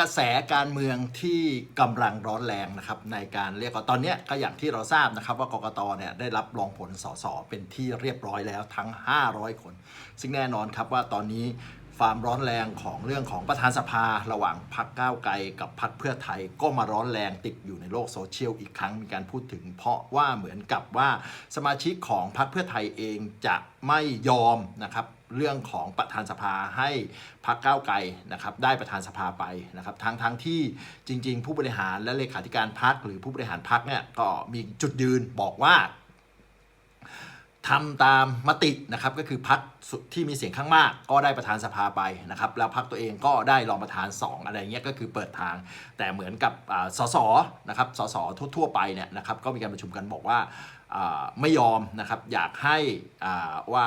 กระแสการเมืองที่กำลังร้อนแรงนะครับในการเรียกว่าตอนนี้ก็อย่างที่เราทราบนะครับว่ากกตเนี่ยได้รับรองผลสสเป็นที่เรียบร้อยแล้วทั้ง 500 คน ซึ่งแน่นอนครับว่าตอนนี้ความร้อนแรงของเรื่องของประธานสภาระหว่างพักก้าวไกลกับพักเพื่อไทยก็มาร้อนแรงติดอยู่ในโลกโซเชียลอีกครั้งมีการพูดถึง เพราะว่าเหมือนกับว่าสมาชิกของพักเพื่อไทยเองจะไม่ยอมนะครับ เรื่องของประธานสภาให้พักก้าวไกลนะครับได้ประธานสภาไปนะครับทั้งทั้งที่จริง ๆ ผู้บริหารและเลขาธิการพักหรือผู้บริหารพักเนี่ยก็มีจุดยืนบอกว่าทำตามมตินะครับก็คือพักที่มีเสียงข้างมากก็ได้ประธานสภาไปนะครับแล้วพักตัวเองก็ได้รองประธาน 2 อะไรเงี้ยก็คือเปิดทาง แต่เหมือนกับสสนะครับสสทั่วๆไปเนี่ยนะครับก็มีการประชุมกันบอกว่าไม่ยอมนะครับอยากให้ว่า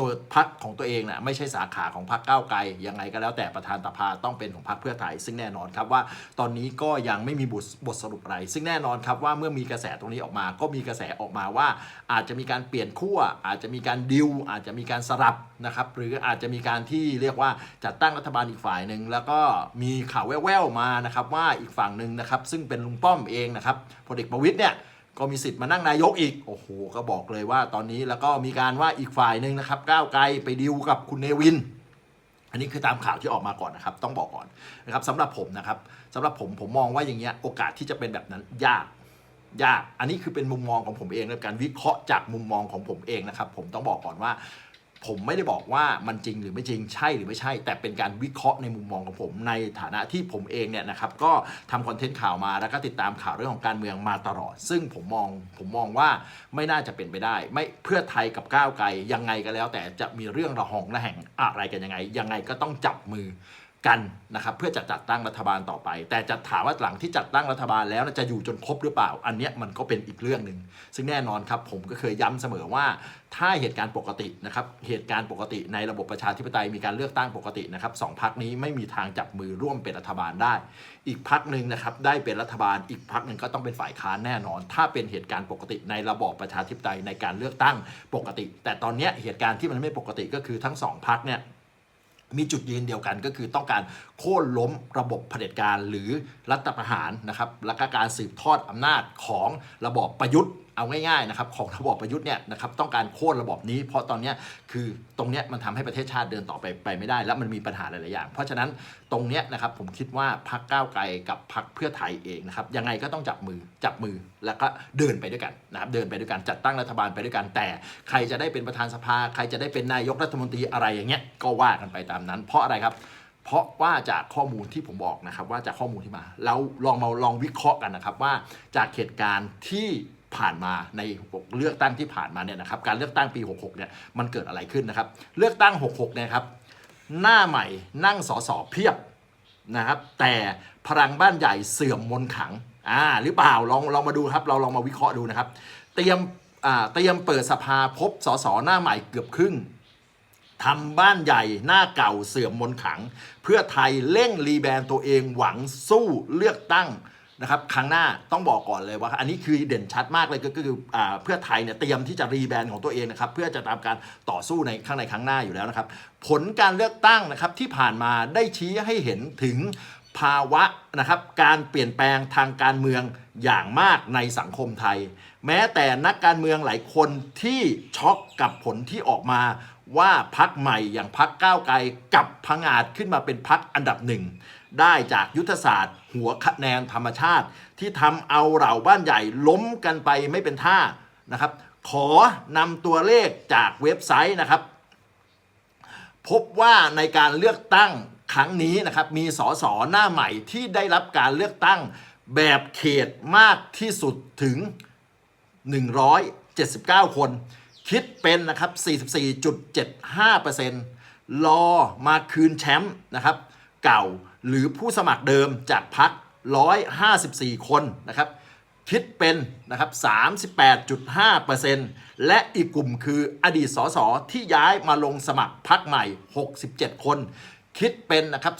ตัวพักของตัวเองนะ่ะไม่ใช่สาขาของพักก้าวไกลยังไงก็แล้วแต่ประธานสภาต้องเป็นของพักเพื่อไทย ซึ่งแน่นอนครับว่าตอนนี้ก็ยังไม่มีบทบทสรุปอะไร ซึ่งแน่นอนครับว่าเมื่อมีกระแสตรงนี้ออกมา ก็มีกระแสออกมาว่า อาจจะมีการเปลี่ยนขั้วอาจจะมีการดิวอาจจะมีการสลับนะครับหรืออาจจะมีการที่เรียกว่าจัดตั้งรัฐบาลอีกฝ่ายหนึ่งแล้วก็มีข่าวแว่วๆมานะครับว่าอีกฝั่งหนึ่งนะครับซึ่งเป็นลุงป้อมเองนะครับพลเอกประวิตยเนี่ย ก็มีสิทธิ์มานั่งนายกอีก โอ้โห ก็บอกเลยว่าตอนนี้แล้วก็มีการว่าอีกฝ่ายหนึ่งนะครับ ก้าวไกลไปดิวกับคุณเนวิน อันนี้คือตามข่าวที่ออกมาก่อนนะครับ ต้องบอกก่อนนะครับสำหรับผมนะครับสำหรับผมผมมองว่าอย่างเงี้ยโอกาสที่จะเป็นแบบนั้นยากยาก อันนี้คือเป็นมุมมองของผมเองและการวิเคราะห์จากมุมมองของผมเองนะครับ ผมต้องบอกก่อนว่า ผมไม่ได้บอกว่ามันจริงหรือไม่จริงใช่หรือไม่ใช่ แต่เป็นการวิเคราะห์ในมุมมองของผม ในฐานะที่ผมเองเนี่ยนะครับก็ทำคอนเทนต์ข่าวมาแล้วก็ติดตามข่าวเรื่องของการเมืองมาตลอด ซึ่งผมมองผมมองว่าไม่น่าจะเป็นไปได้ ไม่เพื่อไทยกับก้าวไกลยังไงก็แล้ว แต่จะมีเรื่องระหองระแหงอะไรกันยังไง ยังไงก็ต้องจับมือ กันนะครับเพื่อจะจัดตั้งรัฐบาลต่อไป แต่จะถามว่าหลังที่จัดตั้งรัฐบาลแล้วจะอยู่จนครบหรือเปล่า อันเนี้ยมันก็เป็นอีกเรื่องหนึ่งซึ่งแน่นอนครับผมก็เคยย้ำเสมอว่า ถ้าเหตุการณ์ปกตินะครับเหตุการณ์ปกติในระบบประชาธิปไตยมีการเลือกตั้งปกตินะครับสองพักนี้ไม่มีทางจับมือร่วมเป็นรัฐบาลได้ อีกพักหนึ่งนะครับได้เป็นรัฐบาล อีกพักหนึ่งก็ต้องเป็นฝ่ายค้านแน่นอน ถ้าเป็นเหตุการณ์ปกติในระบอบประชาธิปไตยในการเลือกตั้งปกติ แต่ตอนนี้เหตุการณ์ที่มันไม่ปกติก็คือทั้งสองพักเนี่ย มีจุดยืนเดียวกันก็คือต้องการโค่นล้มระบบเผด็จการหรือรัฐประหารนะครับและก็การสืบทอดอำนาจของระบอบประยุทธ์ เอาง่ายๆนะครับของระบอบประยุทธ์เนี่ยนะครับต้องการโค่นระบอบนี้ เพราะตอนนี้คือตรงเนี้ยมันทำให้ประเทศชาติเดินต่อไปไปไม่ได้ และมันมีปัญหาหลายๆอย่าง เพราะฉะนั้นตรงเนี้ยนะครับผมคิดว่าพักก้าวไกลกับพักเพื่อไทยเองนะครับยังไงก็ต้องจับมือจับมือแล้วก็เดินไปด้วยกันนะครับเดินไปด้วยกันจัดตั้งรัฐบาลไปด้วยกันแต่ ใครจะได้เป็นประธานสภา ใครจะได้เป็นนายกรัฐมนตรีอะไรอย่างเงี้ยก็ว่ากันไปตามนั้น เพราะอะไรครับเพราะว่าจากข้อมูลที่ผมบอกนะครับว่าจากข้อมูลที่มา เราลองมาลองวิเคราะห์กันนะครับว่าจากเหตุการณ์ที่ ผ่านมาในเลือกตั้งที่ผ่านมาเนี่ยนะครับการเลือกตั้งปี 66เนี่ยมันเกิดอะไรขึ้นนะครับ เลือกตั้ง 66เนี่ยครับหน้าใหม่นั่งสอสอเพียบนะครับ แต่พลังบ้านใหญ่เสื่อมมนขังอ่าหรือเปล่าลองลองมาดูครับ เราลองมาวิเคราะห์ดูนะครับ เตรียมอ่าเตรียมเปิดสภาพบสสหน้าใหม่เกือบครึ่งทำบ้านใหญ่หน้าเก่าเสื่อมมนขัง เพื่อไทยเร่งรีแบรนด์ตัวเองหวังสู้เลือกตั้ง นะครับครั้งหน้าต้องบอกก่อนเลยว่า อันนี้คือเด่นชัดมากเลยก็คืออเพื่อไทยเนี่ยเตรียมที่จะรีแบรนด์ของตัวเองนะครับเพื่อจะตามการต่อสู้ในข้างในครั้งหน้าอยู่แล้วนะครับ ผลการเลือกตั้งนะครับที่ผ่านมาได้ชี้ให้เห็นถึงภาวะนะครับการเปลี่ยนแปลงทางการเมืองอย่างมากในสังคมไทย แม้แต่นักการเมืองหลายคนที่ช็อกกับผลที่ออกมาว่าพักใหม่อย่างพักก้าวไกลกับพังอาจขึ้นมาเป็นพักอันดับหนึ่ง ได้จากยุทธศาสตร์ หัวคะแนนธรรมชาติ ที่ทำเอาเหล่าบ้านใหญ่ล้มกันไปไม่เป็นท่านะครับ ขอนำตัวเลขจากเว็บไซต์นะครับ พบว่าในการเลือกตั้งครั้งนี้นะครับมีสสหน้าใหม่ที่ได้รับการเลือกตั้งแบบเขตมากที่สุดถึง 179 คน คิดเป็นนะครับ 44.75%รอมาคืนแชมป์นะครับ เก่า หรือผู้สมัครเดิมจากพัก154 คนนะครับ คิดเป็นนะครับ 38.5%และอีกกลุ่มคืออดีตสสที่ย้ายมาลงสมัครพักใหม่ 67 คน คิดเป็นนะครับ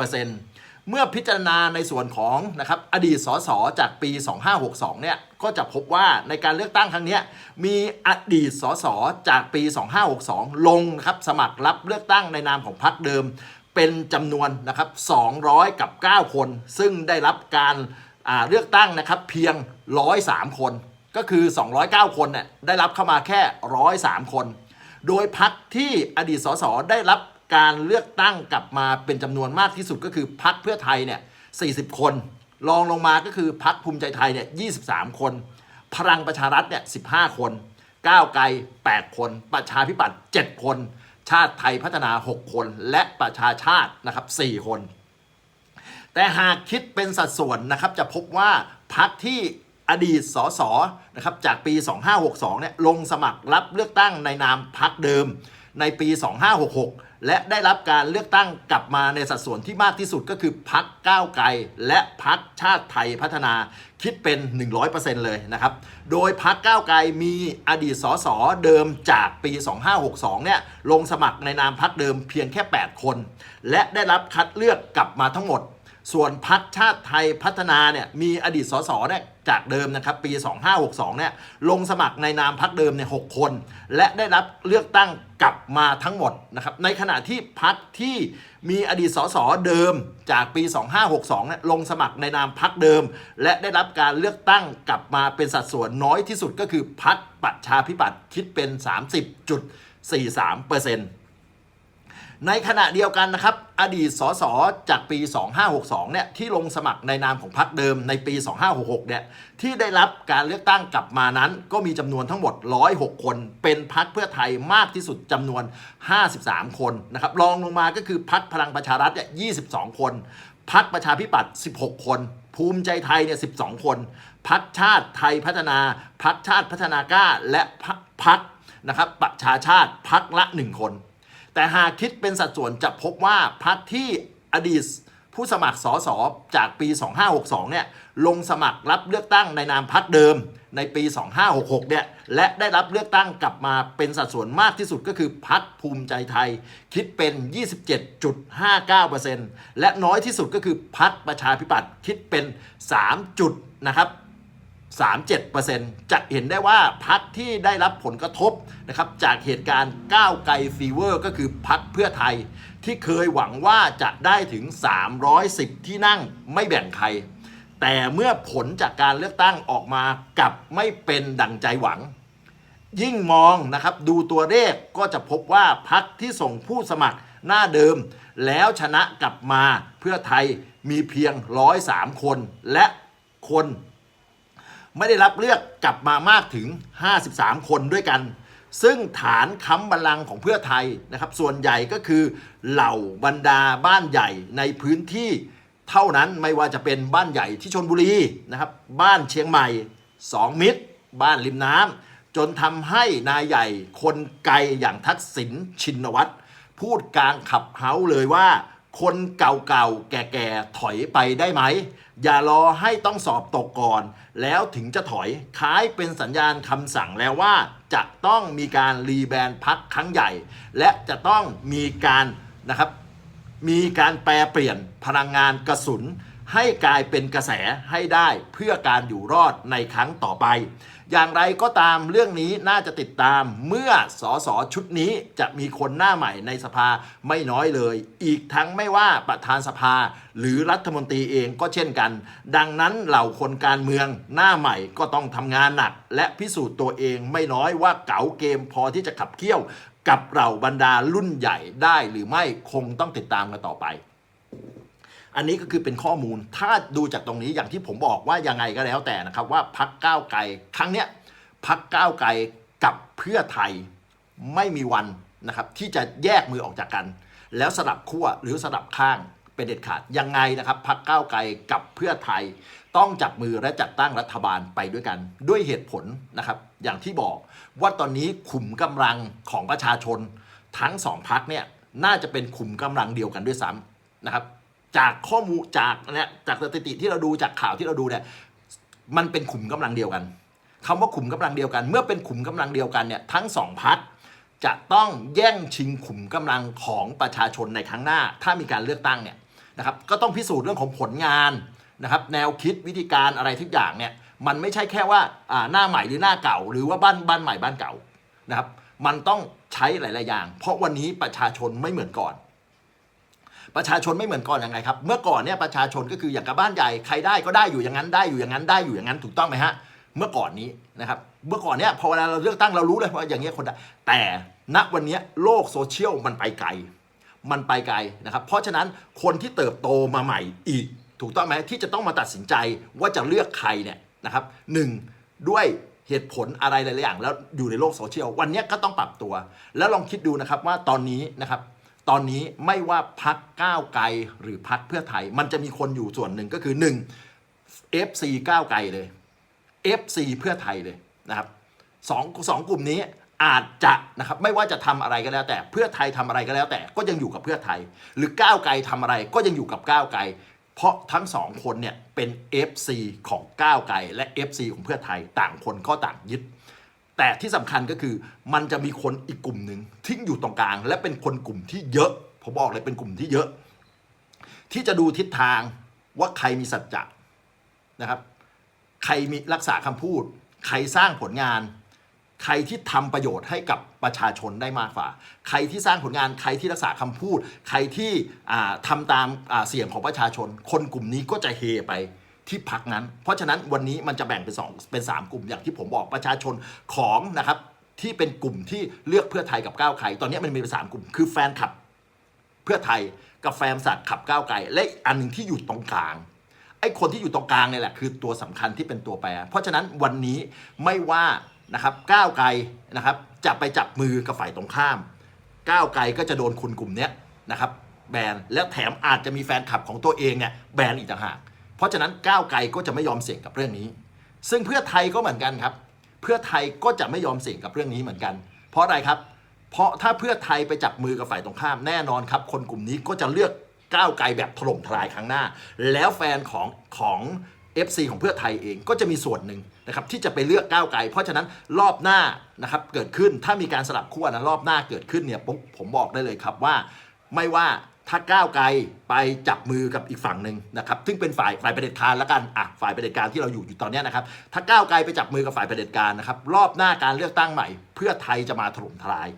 16.75%เมื่อพิจารณาในส่วนของนะครับอดีตสสจากปี 2562 เนี่ยก็จะพบว่าในการเลือกตั้งครั้งนี้มีอดีตสสจากปี 2562 ลงนะครับสมัครรับเลือกตั้งในนามของพรรคเดิม เป็นจำนวนนะครับ200 กับ 9 คน ซึ่งได้รับการเลือกตั้งนะครับเพียง 103 คน ก็คือ 209 คนเนี่ยได้รับเข้ามาแค่ 103 คน โดยพักที่อดีตสสได้รับการเลือกตั้งกลับมาเป็นจำนวนมากที่สุดก็คือพักเพื่อไทยเนี่ย40 คนรองลงมาก็คือพักภูมิใจไทยเนี่ย23 คน พลังประชารัฐเนี่ย15 คน ก้าวไกล 8 คน ประชาธิปัตย์7คน ชาติไทยพัฒนา 6 คน และประชาชาตินะครับ4คน แต่หากคิดเป็นสัดส่วนนะครับจะพบว่าพักที่อดีตสสนะครับจากปี 2562เนี่ยลงสมัครรับเลือกตั้งในนามพักเดิม ในปี 2566 และได้รับการเลือกตั้งกลับมาในสัดส่วนที่มากที่สุดก็คือพักก้าวไกล และพักชาติไทยพัฒนาคิดเป็น 100%เลยนะครับ โดยพักก้าวไกลมีอดีตสสเดิมจากปี 2562 เนี่ยลงสมัครในนามพักเดิมเพียงแค่ 8 คน และได้รับคัดเลือกกลับมาทั้งหมด ส่วนพักชาติไทยพัฒนาเนี่ยมีอดีตสสเนี่ยจากเดิมนะครับปี 2562เนี่ยลงสมัครในนามพักเดิมเนี่ย6คน และได้รับเลือกตั้งกลับมาทั้งหมดนะครับในขณะที่พักที่มีอดีตสสเดิมจากปี 2562เนี่ยลงสมัครในนามพักเดิม และได้รับการเลือกตั้งกลับมาเป็นสัดส่วนน้อยที่สุดก็คือพักประชาธิปัตย์คิดเป็น 30.43%เปอร์เซ็นต์ ในขณะเดียวกันนะครับ อดีตสสจากปี 2562 เนี่ยที่ลงสมัครในนามของพรรคเดิมในปี 2566 เนี่ยที่ได้รับการเลือกตั้งกลับมานั้น ก็มีจำนวนทั้งหมด 106 คน เป็นพรรคเพื่อไทยมากที่สุดจำนวน 53 คนนะครับรองลงมาก็คือพรรคพลังประชารัฐเนี่ย22 คนพรรคประชาธิปัตย์16 คน ภูมิใจไทยเนี่ย12 คนพรรคชาติไทยพัฒนาพรรคชาติพัฒนากล้าและพรรคนะครับประชาชาติพรรคละ 1 คน แต่หากคิดเป็นสัดส่วนจะพบว่าพรรคที่อดีตผู้สมัครสสจากปี 2562 เนี่ยลงสมัครรับเลือกตั้งในนามพรรคเดิมในปี 2566 เนี่ย และได้รับเลือกตั้งกลับมาเป็นสัดส่วนมากที่สุดก็คือพรรคภูมิใจไทย คิดเป็น 27.59%และน้อยที่สุดก็คือพรรคประชาธิปัตย์คิดเป็น 3 จุดนะครับ 37%จะเห็นได้ว่าพักที่ได้รับผลกระทบนะครับจากเหตุการณ์ก้าวไกลฟีเวอร์ก็คือพักเพื่อไทย ที่เคยหวังว่าจะได้ถึง 310 ที่นั่งไม่แบ่งใคร แต่เมื่อผลจากการเลือกตั้งออกมากลับไม่เป็นดังใจหวัง ยิ่งมองนะครับดูตัวเลขก็จะพบว่าพักที่ส่งผู้สมัครหน้าเดิม แล้วชนะกลับมาเพื่อไทยมีเพียง 103 คนและคน ไม่ได้รับเลือกกลับมามากถึง 53 คนด้วยกัน ซึ่งฐานค้ำบัลลังก์ของเพื่อไทยนะครับ ส่วนใหญ่ก็คือเหล่าบรรดาบ้านใหญ่ในพื้นที่เท่านั้นไม่ว่าจะเป็นบ้านใหญ่ที่ชนบุรีนะครับ บ้านเชียงใหม่ 2 มิตร บ้านริมน้ำจนทำให้นายใหญ่คนไกลอย่างทักษิณชินวัตรพูดกลางขับเฮาเลยว่า คนเก่าๆ แก่ๆ ถอยไปได้ไหม อย่ารอให้ต้องสอบตกก่อน แล้วถึงจะถอยคล้ายเป็นสัญญาณคำสั่งแล้วว่า จะต้องมีการรีแบรนด์พักครั้งใหญ่ และจะต้องมีการนะครับมีการแปลเปลี่ยนพลังงานกระสุน ให้กลายเป็นกระแสให้ได้เพื่อการอยู่รอดในครั้งต่อไป อย่างไรก็ตามเรื่องนี้น่าจะติดตามเมื่อสอสอชุดนี้จะมีคนหน้าใหม่ในสภาไม่น้อยเลย อีกทั้งไม่ว่าประธานสภา หรือรัฐมนตรีเองก็เช่นกัน ดังนั้นเหล่าคนการเมืองหน้าใหม่ก็ต้องทำงานหนัก และพิสูจน์ตัวเองไม่น้อยว่าเก๋าเกมพอที่จะขับเคี่ยว กับเราบรรดารุ่นใหญ่ได้หรือไม่คงต้องติดตามกันต่อไป อันนี้ก็คือเป็นข้อมูล ถ้าดูจากตรงนี้อย่างที่ผมบอกว่ายังไงก็แล้วแต่นะครับ ว่าพักก้าวไกลครั้งเนี้ยพักก้าวไกลกับเพื่อไทยไม่มีวันนะครับที่จะแยกมือออกจากกัน แล้วสลับขั้วหรือสลับข้างเป็นเด็ดขาดยังไงนะครับพักก้าวไกลกับเพื่อไทย ต้องจับมือและจัดตั้งรัฐบาลไปด้วยกัน ด้วยเหตุผลนะครับอย่างที่บอกว่าตอนนี้ขุมกำลังของประชาชนทั้งสองพักเนี่ยน่าจะเป็นขุมกำลังเดียวกันด้วยซ้ำนะครับ จากข้อมูลจากเนี่ยจากสถิติที่เราดูจากข่าวที่เราดูเนี่ยมันเป็นขุมกำลังเดียวกันคำว่าขุมกำลังเดียวกัน เมื่อเป็นขุมกำลังเดียวกันเนี่ยทั้งสองพักจะต้องแย่งชิงขุมกำลังของประชาชนในครั้งหน้า ถ้ามีการเลือกตั้งเนี่ยนะครับก็ต้องพิสูจน์เรื่องของผลงานนะครับแนวคิดวิธีการอะไรทุกอย่างเนี่ยมันไม่ใช่แค่ว่าอ่าหน้าใหม่หรือหน้าเก่า หรือว่าบ้านบ้านใหม่บ้านเก่านะครับมันต้องใช้หลาย ๆ อย่าง เพราะวันนี้ประชาชนไม่เหมือนก่อน ประชาชนไม่เหมือนก่อนยังไงครับ เมื่อก่อนเนี่ยประชาชนก็คืออย่างกับบ้านใหญ่ใครได้ก็ได้อยู่อย่างนั้นได้อยู่อย่างนั้นได้อยู่อย่างนั้นถูกต้องไหมฮะเมื่อก่อนนี้นะครับเมื่อก่อนเนี่ยพอเวลาเราเลือกตั้งเรารู้เลยว่าอย่างเงี้ยคนได้แต่ณวันนี้โลกโซเชียลมันไปไกล มันไปไกลนะครับ เพราะฉะนั้นคนที่เติบโตมาใหม่อีก ถูกต้องไหมที่จะต้องมาตัดสินใจว่าจะเลือกใครเนี่ยนะครับหนึ่งด้วยเหตุผลอะไรหลายอย่าง แล้วอยู่ในโลกโซเชียลวันนี้ก็ต้องปรับตัว แล้วลองคิดดูนะครับว่าตอนนี้นะครับ ตอนนี้ไม่ว่าพักก้าวไกลหรือพักเพื่อไทย มันจะมีคนอยู่ส่วนหนึ่งก็คือ 1 FC ก้าวไกลเลย FC เพื่อไทยเลยนะครับสองสองกลุ่มนี้อาจจะนะครับไม่ว่าจะทำอะไรก็แล้ว แต่เพื่อไทยทำอะไรก็แล้วแต่ก็ยังอยู่กับเพื่อไทย หรือก้าวไกลทำอะไรก็ยังอยู่กับก้าวไกล เพราะทั้งสองคนเนี่ยเป็น FC ของก้าวไกลและ FC ของเพื่อไทยต่างคนก็ต่างยึด แต่ที่สำคัญก็คือมันจะมีคนอีกกลุ่มหนึ่งที่อยู่ตรงกลาง และเป็นคนกลุ่มที่เยอะผมบอกเลยเป็นกลุ่มที่เยอะ ที่จะดูทิศทางว่าใครมีสัจจะนะครับ ใครมีรักษาคำพูด ใครสร้างผลงาน ใครที่ทำประโยชน์ให้กับประชาชนได้มากกว่า ใครที่สร้างผลงานใครที่รักษาคำพูด ใครที่อ่าทำตามเสียงของประชาชน คนกลุ่มนี้ก็จะเฮไป ที่พักนั้น เพราะฉะนั้นวันนี้มันจะแบ่งเป็นสองเป็นสามกลุ่มอย่างที่ผมบอกประชาชนของนะครับที่เป็นกลุ่มที่เลือกเพื่อไทยกับก้าวไกลตอนนี้มันมีเป็นสามกลุ่ม คือแฟนคลับเพื่อไทยกับแฟนสัตว์ขับก้าวไกลและอันหนึ่งที่อยู่ตรงกลางไอ้คนที่อยู่ตรงกลางเนี่ยแหละคือตัวสำคัญที่เป็นตัวแปร เพราะฉะนั้นวันนี้ไม่ว่านะครับก้าวไกลนะครับจะไปจับมือกับฝ่ายตรงข้ามก้าวไกลก็จะโดนคนกลุ่มเนี้ยนะครับแบนแล้วแถมอาจจะมีแฟนคลับของตัวเองเนี่ยแบนอีกต่างหาก เพราะฉะนั้นก้าวไกลก็จะไม่ยอมเสี่ยงกับเรื่องนี้ ซึ่งเพื่อไทยก็เหมือนกันครับ เพื่อไทยก็จะไม่ยอมเสี่ยงกับเรื่องนี้เหมือนกัน เพราะอะไรครับ เพราะถ้าเพื่อไทยไปจับมือกับฝ่ายตรงข้ามแน่นอนครับ คนกลุ่มนี้ก็จะเลือกก้าวไกลแบบถล่มทลายครั้งหน้า แล้วแฟนของของ FC ของเพื่อไทยเองก็จะมีส่วนหนึ่งนะครับที่จะไปเลือกก้าวไกล เพราะฉะนั้นรอบหน้านะครับเกิดขึ้นถ้ามีการสลับขั้วนะรอบหน้าเกิดขึ้นเนี่ยปุ๊บผมบอกได้เลยครับว่าไม่ว่า ถ้าก้าวไกลไปจับมือกับอีกฝั่งหนึ่งนะครับซึ่งเป็นฝ่ายฝ่ายประเด็จการแล้วกันอะฝ่ายประเด็จการที่เราอยู่อยู่ตอนนี้นะครับถ้าก้าวไกลไปจับมือกับฝ่ายประเด็จการนะครับรอบหน้าการเลือกตั้งใหม่ เพื่อไทยจะมาถล่มทลาย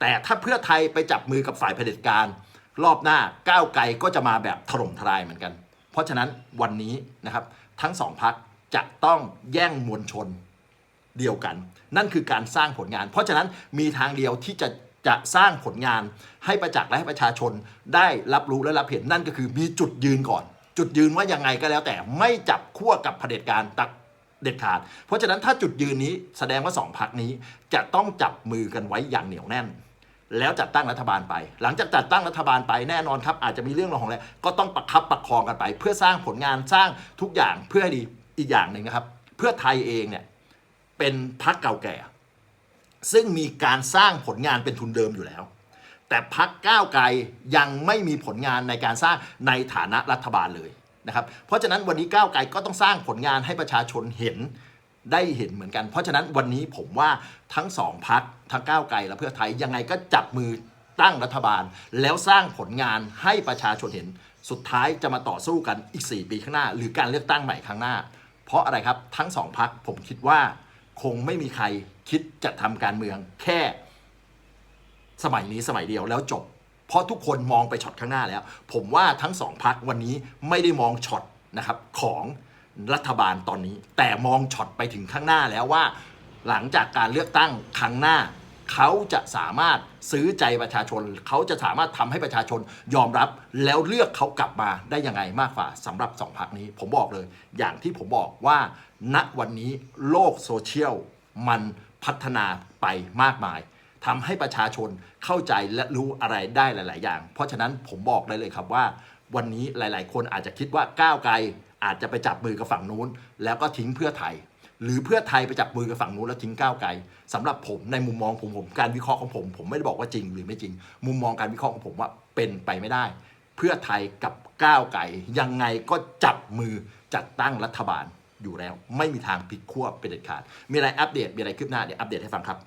แต่ถ้าเพื่อไทยไปจับมือกับฝ่ายเผด็จการ รอบหน้าก้าวไกลก็จะมาแบบถล่มทลายเหมือนกัน เพราะฉะนั้นวันนี้นะครับทั้งสองพักจะต้องแย่งมวลชนเดียวกัน นั่นคือการสร้างผลงาน เพราะฉะนั้นมีทางเดียวที่จะ จะสร้างผลงานให้ประจักษ์และให้ประชาชนได้รับรู้และรับเห็นนั่นก็คือมีจุดยืนก่อน จุดยืนว่ายังไงก็แล้วแต่ไม่จับขั้วกับเผด็จการตัดเด็ดขาด เพราะฉะนั้นถ้าจุดยืนนี้แสดงว่าสองพักนี้จะต้องจับมือกันไว้อย่างเหนียวแน่น แล้วจัดตั้งรัฐบาลไป หลังจากจัดตั้งรัฐบาลไปแน่นอนครับ อาจจะมีเรื่องราวของอะไรก็ต้องประคับประคองกันไป เพื่อสร้างผลงานสร้างทุกอย่างเพื่อให้ดีอีกอย่างหนึ่งนะครับ เพื่อไทยเองเนี่ยเป็นพักเก่าแก่ ซึ่งมีการสร้างผลงานเป็นทุนเดิมอยู่แล้ว แต่พักก้าวไกลยังไม่มีผลงานในการสร้างในฐานะรัฐบาลเลยนะครับ เพราะฉะนั้นวันนี้ก้าวไกลก็ต้องสร้างผลงานให้ประชาชนเห็นได้เห็นเหมือนกัน เพราะฉะนั้นวันนี้ผมว่าทั้งสองพักทั้งก้าวไกลและเพื่อไทยยังไงก็จับมือตั้งรัฐบาล แล้วสร้างผลงานให้ประชาชนเห็น สุดท้ายจะมาต่อสู้กันอีก 4 ปีข้างหน้า หรือการเลือกตั้งใหม่ครั้งหน้า เพราะอะไรครับทั้งสองพักผมคิดว่า คงไม่มีใครคิดจะทำการเมืองแค่สมัยนี้สมัยเดียวแล้วจบ เพราะทุกคนมองไปช็อตข้างหน้าแล้ว ผมว่าทั้งสองพักวันนี้ไม่ได้มองช็อตนะครับของรัฐบาลตอนนี้ แต่มองช็อตไปถึงข้างหน้าแล้วว่า หลังจากการเลือกตั้งครั้งหน้า เขาจะสามารถซื้อใจประชาชน เขาจะสามารถทำให้ประชาชนยอมรับแล้วเลือกเขากลับมาได้ยังไงมากกว่าสำหรับสองพักนี้ ผมบอกเลย อย่างที่ผมบอกว่า ณวันนี้โลกโซเชียลมันพัฒนาไปมากมายทำให้ประชาชนเข้าใจและรู้อะไรได้หลาย ๆ อย่าง เพราะฉะนั้นผมบอกได้เลยครับว่า วันนี้หลาย ๆ คนอาจจะคิดว่าก้าวไกลอาจจะไปจับมือกับฝั่งนู้น แล้วก็ทิ้งเพื่อไทย หรือเพื่อไทยไปจับมือกับฝั่งนู้นแล้วทิ้งก้าวไกลสำหรับผมในมุมมองผมผมการวิเคราะห์ของผม ผมไม่ได้บอกว่าจริงหรือไม่จริง มุมมองการวิเคราะห์ของผมว่าเป็นไปไม่ได้ เพื่อไทยกับก้าวไกลยังไงก็จับมือจัดตั้งรัฐบาลอยู่แล้ว ไม่มีทางพลิกขั้วเป็นเด็ดขาด มีอะไรอัปเดตมีอะไรคืบหน้าเดี๋ยวอัปเดตให้ฟังครับ